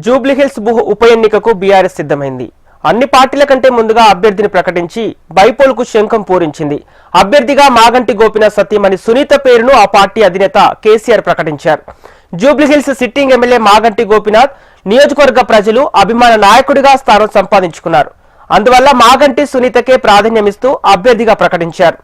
జూబ్లీహిల్స్ భూ- ఉప ఎన్నికకు బీఆర్ఎస్ సిద్ధమైంది. అన్ని పార్టీల కంటే ముందుగా అభ్యర్థిని ప్రకటించి బైపోల్కు శంఖం పూరించింది. అభ్యర్థిగా మాగంటి గోపినాథ్ సత్యమణి సునీత పేరును ఆ పార్టీ అధినేత కేసీఆర్ ప్రకటించారు. జూబ్లీహిల్స్ సిట్టింగ్ ఎమ్మెల్యే మాగంటి గోపినాథ్ నియోజకవర్గ ప్రజలు అభిమాన నాయకుడిగా స్థానం సంపాదించుకున్నారు. అందువల్ల మాగంటి సునీతకే ప్రాధాన్యమిస్తూ అభ్యర్థిగా ప్రకటించారు.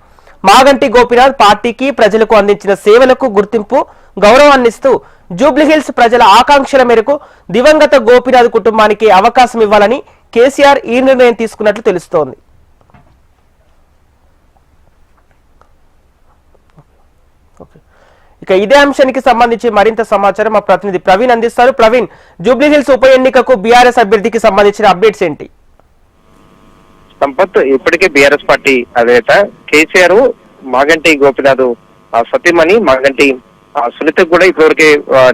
మాగంటి గోపినాథ్ పార్టీకి ప్రజలకు అందించిన సేవలకు గుర్తింపు గౌరవాన్నిస్తూ జూబ్లీహిల్స్ ప్రజల ఆకాంక్షల మేరకు దివంగత గోపినాథ్ కుటుంబానికి అవకాశం ఇవ్వాలని కేసీఆర్ ఈ నిర్ణయం తీసుకున్నట్లు తెలుస్తోంది. ఇక ఇదే అంశానికి సంబంధించి మరింత సమాచారం మా ప్రతినిధి ప్రవీణ్ అందిస్తారు. ప్రవీణ్ జూబ్లీహిల్స్ ఉప ఎన్నికకు బీఆర్ఎస్ అభ్యర్థికి సంబంధించిన అప్డేట్స్ ఏంటి? సంపత్ ఇప్పటికే బీఆర్ఎస్ పార్టీ అధినేత కేసీఆర్ మాగంటి గోపినాథ్ సతీమణి మాగంటి సునీతకు కూడా ఇప్పటివరకే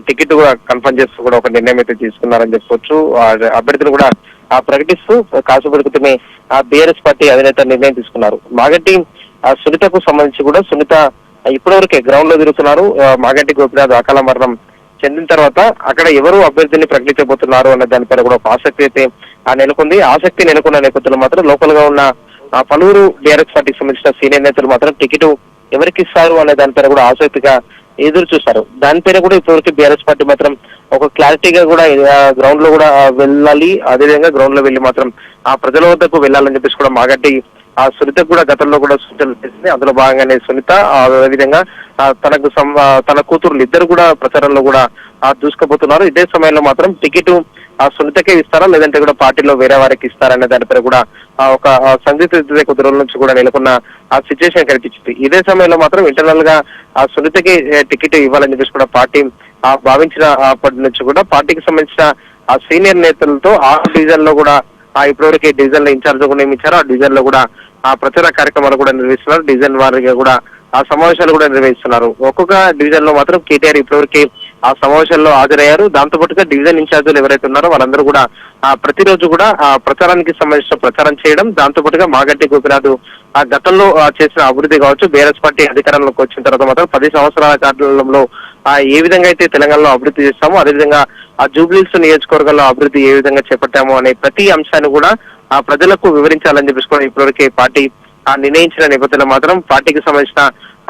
టికెట్ కూడా కన్ఫర్మ్ చేస్తూ కూడా ఒక నిర్ణయం అయితే తీసుకున్నారని చెప్పొచ్చు. ఆ, అభ్యర్థులు కూడా ఆ, ప్రకటిస్తూ కాసేపటి క్రితమే ఆ బీఆర్ఎస్ పార్టీ అధినేత నిర్ణయం తీసుకున్నారు. మాగంటి ఆ, సునీతకు సంబంధించి కూడా సునీత ఇప్పటివరకే గ్రౌండ్లో తిరుగుతున్నారు. ఆ, మాగంటి గోపినాథ్ అకాల మరణం చెందిన తర్వాత అక్కడ ఎవరు అభ్యర్థిని ప్రకటించబోతున్నారు అన్న దానిపైన కూడా ఒక ఆసక్తి అయితే ఆ నెలకొంది. ఆసక్తి నెలకొన్న నేపథ్యంలో మాత్రం లోకల్గా ఉన్న ఆ పలువురు బీఆర్ఎస్ పార్టీకి సంబంధించిన సీనియర్ నేతలు మాత్రం టికెట్ ఎవరికి ఇస్తారు అనే దానిపైన కూడా ఆసక్తిగా ఎదురు చూస్తారు. దానిపైన కూడా ఇప్పటివరకు బీఆర్ఎస్ పార్టీ మాత్రం ఒక క్లారిటీగా కూడా గ్రౌండ్లో కూడా వెళ్ళాలి. అదేవిధంగా గ్రౌండ్లో వెళ్ళి మాత్రం ఆ ప్రజల వద్దకు వెళ్ళాలని చెప్పేసి కూడా మాగట్టి ఆ సునీత కూడా గతంలో కూడా సూచనలు చేసింది. అందులో భాగంగానే సునీత అదేవిధంగా తనకు తన కూతురులు ఇద్దరు కూడా ప్రచారంలో కూడా దూసుకుపోతున్నారు. ఇదే సమయంలో మాత్రం టికెట్ ఆ సునీతకే ఇస్తారా? లేదంటే కూడా పార్టీలో వేరే వారికి ఇస్తారనే దానిపై కూడా ఒక ఆ, కొద్ది రోజుల నుంచి కూడా నెలకొన్న ఆ సిచ్యువేషన్ కనిపించింది. ఇదే సమయంలో మాత్రం ఇంటర్నల్గా ఆ సునీతకి టికెట్ ఇవ్వాలని చెప్పేసి కూడా పార్టీ ఆ, భావించిన అప్పటి నుంచి కూడా పార్టీకి సంబంధించిన ఆ సీనియర్ నేతలతో ఆ డివిజన్లో కూడా ఆ ఇప్పటివరకు డివిజన్లో ఇన్ఛార్జ్ కూడా నియమించారు. ఆ డివిజన్లో కూడా ఆ ప్రచార కార్యక్రమాలు కూడా నిర్వహిస్తున్నారు. డివిజన్ వారిగా కూడా ఆ సమావేశాలు కూడా నిర్వహిస్తున్నారు. ఒక్కొక్క డివిజన్లో మాత్రం కేటీఆర్ ఇప్పటివరకు ఆ సమావేశాల్లో హాజరయ్యారు. దాంతో పాటుగా డివిజన్ ఇన్ఛార్జీలు ఎవరైతే ఉన్నారో వాళ్ళందరూ కూడా ఆ ప్రతిరోజు కూడా ఆ ప్రచారానికి సంబంధించిన ప్రచారం చేయడం దాంతో పాటుగా మాగడ్డి గోపినాథ్ ఆ గతంలో చేసిన అభివృద్ధి కావచ్చు బీఆర్ఎస్ పార్టీ అధికారంలోకి వచ్చిన తర్వాత మాత్రం పది సంవత్సరాల కాలంలో ఆ ఏ విధంగా అయితే తెలంగాణలో అభివృద్ధి చేస్తామో అదేవిధంగా ఆ జూబ్లీస్ నియోజకవర్గంలో అభివృద్ధి ఏ విధంగా చేపట్టామో అనే ప్రతి అంశాన్ని కూడా ఆ ప్రజలకు వివరించాలని చెప్పేసి కూడా ఇప్పటివరకే పార్టీ ఆ నిర్ణయించిన నేపథ్యంలో మాత్రం పార్టీకి సంబంధించిన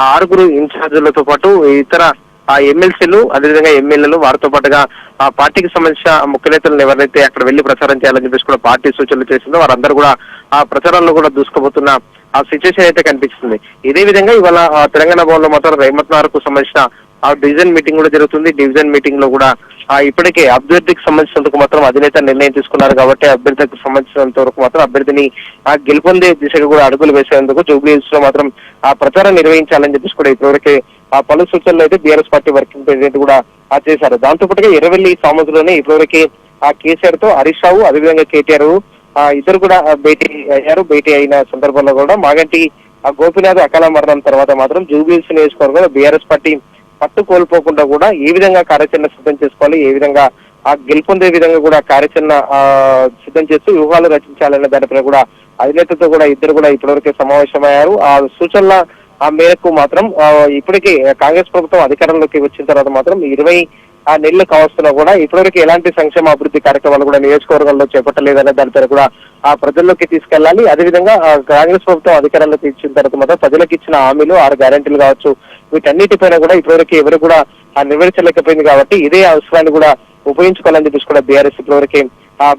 ఆరుగురు ఇన్ఛార్జీలతో పాటు ఇతర ఆ ఎమ్మెల్సీలు అదేవిధంగా ఎమ్మెల్యేలు వారితో పాటుగా ఆ పార్టీకి సంబంధించిన ముఖ్య నేతలను ఎవరైతే అక్కడ వెళ్ళి ప్రచారం చేయాలని చెప్పేసి కూడా పార్టీ సూచనలు చేసిందో వారందరూ కూడా ఆ ప్రచారంలో కూడా దూసుకోబోతున్న ఆ సిచ్యువేషన్ అయితే కనిపిస్తుంది. ఇదే విధంగా ఇవాళ తెలంగాణ భవన్లో మాత్రం రేమత్ నగరకు సంబంధించిన ఆ డివిజన్ మీటింగ్ కూడా జరుగుతుంది. డివిజన్ మీటింగ్లో కూడా ఆ ఇప్పటికే అభ్యర్థికి సంబంధించినందుకు మాత్రం అధినేత నిర్ణయం తీసుకున్నారు కాబట్టి అభ్యర్థికి సంబంధించినంత వరకు మాత్రం అభ్యర్థిని ఆ గెలుపొందే దిశగా కూడా అడుగులు వేసేందుకు జూబ్లీ హిల్స్లో మాత్రం ఆ ప్రచారం నిర్వహించాలని చెప్పేసి కూడా ఇప్పటివరకే ఆ పలు సూచనలు అయితే బీఆర్ఎస్ పార్టీ వర్కింగ్ ప్రెసిడెంట్ కూడా ఆ చేశారు. దాంతో పాటుగా ఎర్రవెల్లి సామగ్రిలోనే ఇప్పటివరకే ఆ కేసీఆర్తో హరీష్ రావు అదేవిధంగా కేటీఆర్ ఆ ఇద్దరు కూడా భేటీ అయ్యారు. భేటీ అయిన సందర్భంలో కూడా మాగంటి ఆ గోపినాథ్ అకాల మరణం తర్వాత మాత్రం జూబిల్స్ నియోజకవర్గంలో బీఆర్ఎస్ పార్టీ పట్టు కోల్పోకుండా కూడా ఏ విధంగా కార్యాచరణ సిద్ధం చేసుకోవాలి ఏ విధంగా ఆ గెలుపొందే విధంగా కూడా కార్యాచరణ ఆ, సిద్ధం చేస్తూ వ్యూహాలు రచించాలనే దానిపై కూడా అధినేతతో కూడా ఇద్దరు కూడా ఇప్పటివరకే సమావేశమయ్యారు. ఆ సూచనల ఆ మేరకు మాత్రం ఇప్పటికీ కాంగ్రెస్ ప్రభుత్వం అధికారంలోకి వచ్చిన తర్వాత మాత్రం ఇరవై ఆ నెలలు కావస్తున్నా కూడా ఇప్పటివరకు ఎలాంటి సంక్షేమ అభివృద్ధి కార్యక్రమాలు కూడా నియోజకవర్గంలో చేపట్టలేదనే దానిపై కూడా ఆ ప్రజల్లోకి తీసుకెళ్ళాలి అదేవిధంగా కాంగ్రెస్ ప్రభుత్వం అధికారంలోకి ఇచ్చిన తర్వాత మాత్రం ప్రజలకు ఇచ్చిన హామీలు ఆరు గ్యారెంటీలు కావచ్చు వీటన్నిటిపైన కూడా ఇప్పటివరకు ఎవరు కూడా ఆ నెరవేర్చలేకపోయింది కాబట్టి ఇదే అవసరాన్ని కూడా ఉపయోగించుకోవాలని చెప్పేసి కూడా బీఆర్ఎస్ ఇప్పటివరకే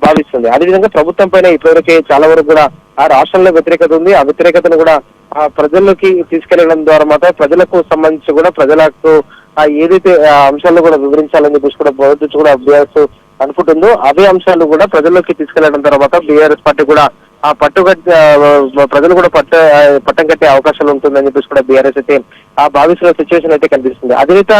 భావిస్తుంది. అదేవిధంగా ప్రభుత్వం పైన ఇప్పటివరకే చాలా వరకు కూడా ఆ రాష్ట్రంలో వ్యతిరేకత ఉంది. ఆ వ్యతిరేకతను కూడా ఆ ప్రజల్లోకి తీసుకెళ్ళడం ద్వారా మాత్రం ప్రజలకు సంబంధించి కూడా ప్రజలకు ఆ ఏదైతే అంశాలను కూడా వివరించాలని చెప్పేసి కూడా ప్రభుత్వం కూడా బీఆర్ఎస్ అనుకుంటుందో. అవే అంశాలు కూడా ప్రజల్లోకి తీసుకెళ్ళడం తర్వాత బీఆర్ఎస్ పార్టీ కూడా ఆ పట్టుకట్టి ప్రజలు కూడా పట్ట పట్టం కట్టే అవకాశాలు ఉంటుందని చెప్పేసి కూడా బీఆర్ఎస్ అయితే ఆ భావిస్తున్న సిచ్యువేషన్ అయితే కనిపిస్తుంది. అధినేత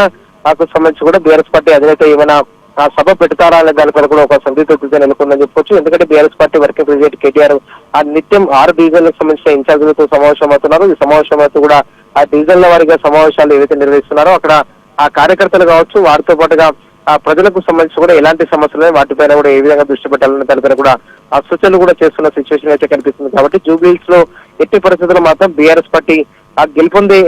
సంబంధించి కూడా బీఆర్ఎస్ పార్టీ అధినేత ఏమైనా ఆ సభ పెడతారా అనే దాని కూడా ఒక సందిగ్ధత నెలకొందని చెప్పొచ్చు ఎందుకంటే BRS party working president KTR ఆ నిత్యం ఆరు డివిజన్లకు సంబంధించిన ఇన్ఛార్జీలతో సమావేశం అవుతున్నారు. ఈ సమావేశం అవుతూ కూడా ఆ డివిజన్ల వారిగా సమావేశాలు ఏవైతే నిర్వహిస్తున్నారో అక్కడ ఆ కార్యకర్తలు కావచ్చు వారితో పాటుగా ఆ ప్రజలకు సంబంధించి కూడా ఎలాంటి సమస్యలు వాటిపైన కూడా ఏ విధంగా దృష్టి పెట్టాలనే దానిపైన కూడా ఆ సూచనలు కూడా చేస్తున్న సిచ్యువేషన్ అయితే కనిపిస్తుంది. కాబట్టి జూబ్లీస్లో ఎట్టి పరిస్థితుల్లో మాత్రం బీఆర్ఎస్ పార్టీ ఆ గెలుపొందే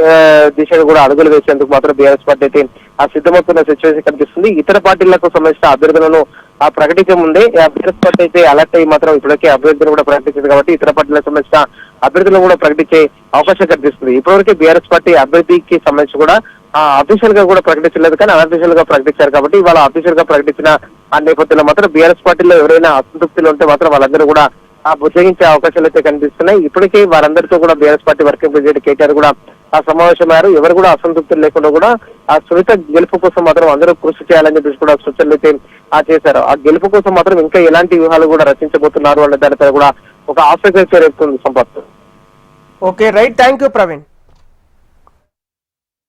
దిశగా కూడా అడుగులు వేసేందుకు మాత్రం బీఆర్ఎస్ పార్టీ అయితే ఆ సిద్ధమవుతున్న సిచ్యువేషన్ కనిపిస్తుంది. ఇతర పార్టీలకు సంబంధించిన అభ్యర్థులను ఆ ప్రకటించే ముందే ఆ బీఆర్ఎస్ పార్టీ అయితే అలర్ట్ అయ్యి మాత్రం ఇప్పటికే అభ్యర్థులు కూడా ప్రకటించింది కాబట్టి ఇతర పార్టీలకు సంబంధించిన అభ్యర్థులను కూడా ప్రకటించే అవకాశం కనిపిస్తుంది. ఇప్పటివరకు బీఆర్ఎస్ పార్టీ అభ్యర్థికి సంబంధించి కూడా ఆ అఫీషియల్గా కూడా ప్రకటించలేదు కానీ అనఫీషియల్గా ప్రకటించారు కాబట్టి ఇవాళ అఫీషియల్గా ప్రకటించిన ఆ నేపథ్యంలో మాత్రం బీఆర్ఎస్ పార్టీలో ఎవరైనా అసంతృప్తులు ఉంటే మాత్రం వాళ్ళందరూ కూడా బుజ్జగించే అవకాశాలు అయితే కనిపిస్తున్నాయి. ఇప్పటికే వారందరితో కూడా BRS party working president KTR కూడా ఆ సమావేశమయ్యారు. ఎవరు కూడా అసంతృప్తులు లేకుండా కూడా ఆ సునీత గెలుపు కోసం మాత్రం అందరూ కృషి చేయాలని చెప్పేసి కూడా సూచనలు అయితే ఆ చేశారు. ఆ గెలుపు కోసం మాత్రం ఇంకా ఎలాంటి వ్యూహాలు కూడా రచించబోతున్నారు అనే దానిపై కూడా ఒక ఆసక్తి రేపుతుంది Sampath. Okay right. Thank you Praveen.